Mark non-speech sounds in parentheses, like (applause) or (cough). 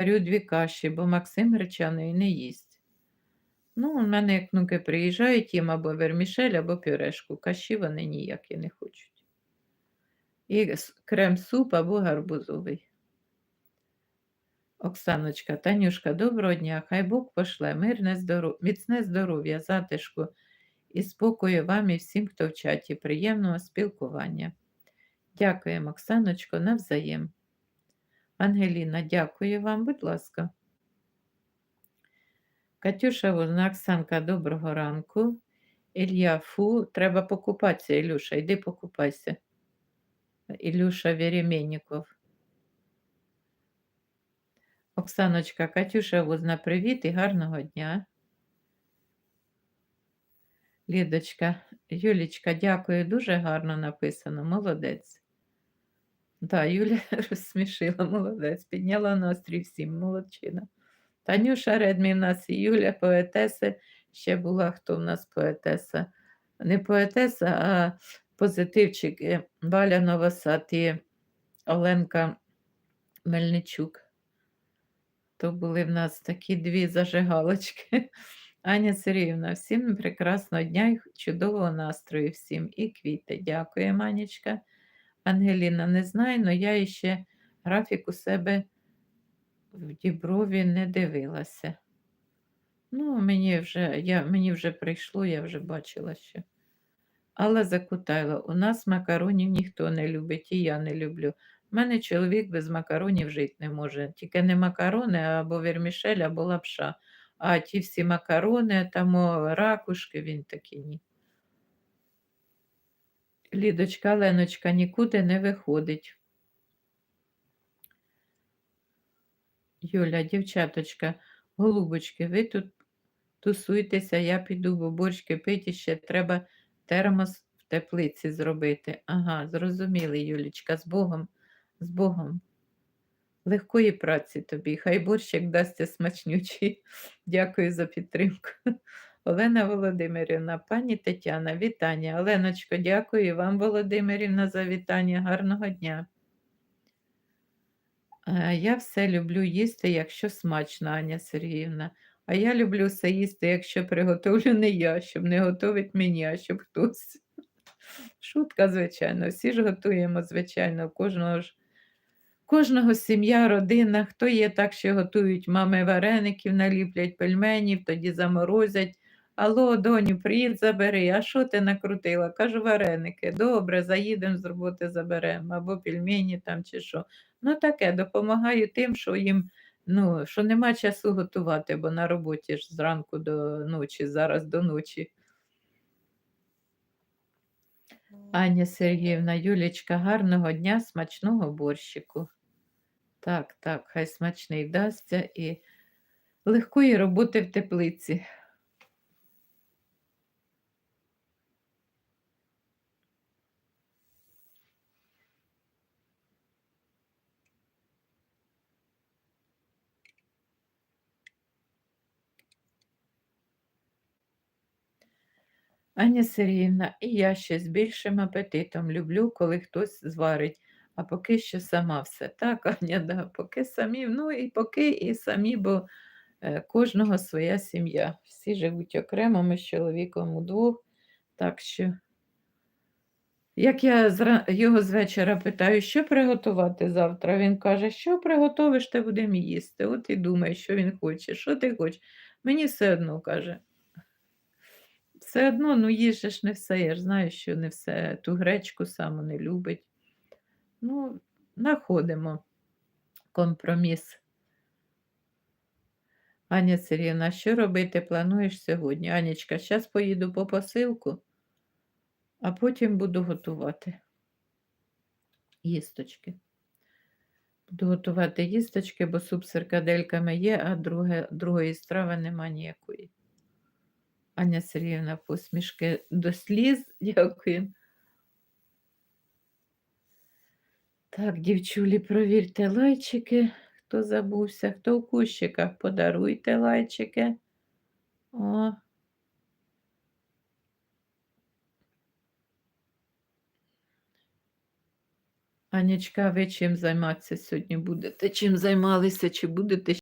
варю дві каші, бо Максим гречаної не їсть. Ну, у мене як внуки приїжджають, їм або вермішель, або пюрешку. Каші вони ніякі не хочуть. І крем-суп або гарбузовий. Оксаночка, Танюшка, доброго дня. Хай Бог пошле, мирне здоров... міцне здоров'я, затишку і спокою вам і всім, хто в чаті. Приємного спілкування. Дякуємо, Оксаночко, навзаєм. Ангеліна, дякую вам, будь ласка. Катюша Возна, Оксанка, доброго ранку. Ілля Фу, треба покупатися, Ілюша, йди покупайся. Ілюша Веременников. Оксаночка, Катюша Возна, привіт і гарного дня. Лідочка, Юлічка, дякую, дуже гарно написано, молодець. Так, Юля (laughs) розсмішила, молодець, підняла настрій всім, молодчина. Танюша Редмі в нас і Юля, поетеса. Ще була хто в нас поетеса. Не поетеса, а позитивчики Валя Новосад і Оленка Мельничук. То були в нас такі дві зажигалочки. (laughs) Аня Сергіївна, всім прекрасного дня і чудового настрою всім. І квіти. Дякую, Манечка. Ангеліна, не знаю, але я ще графік у себе в Діброві не дивилася. Ну, мені вже я, мені вже прийшло, я вже бачила що. Але закутайла, у нас макаронів ніхто не любить, і я не люблю. У мене чоловік без макаронів жити не може. Тільки не макарони, або вермішель, або лапша. А ті всі макарони, там ракушки, він такий ні. Лідочка, Леночка нікуди не виходить. Юля, дівчаточка, голубочки, ви тут тусуйтеся, я піду, бо борщ кипить і ще треба термос в теплиці зробити. Ага, зрозуміли, Юлічка, з Богом, з Богом. Легкої праці тобі, хай борщик дасться смачнючий. (laughs) Дякую за підтримку. Олена Володимирівна, пані Тетяна, вітання. Оленочко, дякую вам, Володимирівна, за вітання. Гарного дня. Е, я все люблю їсти, якщо смачно, Аня Сергіївна. А я люблю все їсти, якщо приготовлю не я, щоб не готовить мені, а щоб хтось. Шутка, звичайно, всі ж готуємо, звичайно, кожного ж. Кожного сім'я, родина, хто є так, що готують мами вареників, наліплять пельменів, тоді заморозять. Алло, доню, приїдь, забери, а що ти накрутила? Кажу, вареники. Добре, заїдемо з роботи заберемо, або пельмені там чи що. Ну таке, допомагаю тим, що їм ну, що нема часу готувати, бо на роботі ж зранку до ночі, зараз до ночі. Аня Сергіївна, Юлічка, гарного дня, смачного борщику. Так, так, хай смачний вдасться і легкої роботи в теплиці. Аня Сергіївна, і я ще з більшим апетитом люблю, коли хтось зварить, а поки що сама все. Так, Аня, да, поки самі, ну і поки і самі, бо е, кожного своя сім'я. Всі живуть окремо, ми з чоловіком удвох. Так що, як я його з вечора питаю, що приготувати завтра, він каже, що приготовиш, ти будемо їсти. От і думає, що він хоче, що ти хочеш. Мені все одно каже. Все одно, ну їжа ж не все. Я ж знаю, що не все ту гречку саму не любить. Ну, знаходимо компроміс. Аня Сергіївна, що робити плануєш сьогодні? Анічка, зараз поїду по посилку, а потім буду готувати їсточки. Буду готувати їсточки, бо суп з серкадельками є, а друге, другої страви нема ніякої. Аня Сергіївна посмішки до сліз. (laughs) Дякую. Так, дівчулі, провірте лайчики. Хто забувся, хто у кущиках, подаруйте лайчики. О. Анічка, ви чим займатися сьогодні будете? Чим займалися, чи будете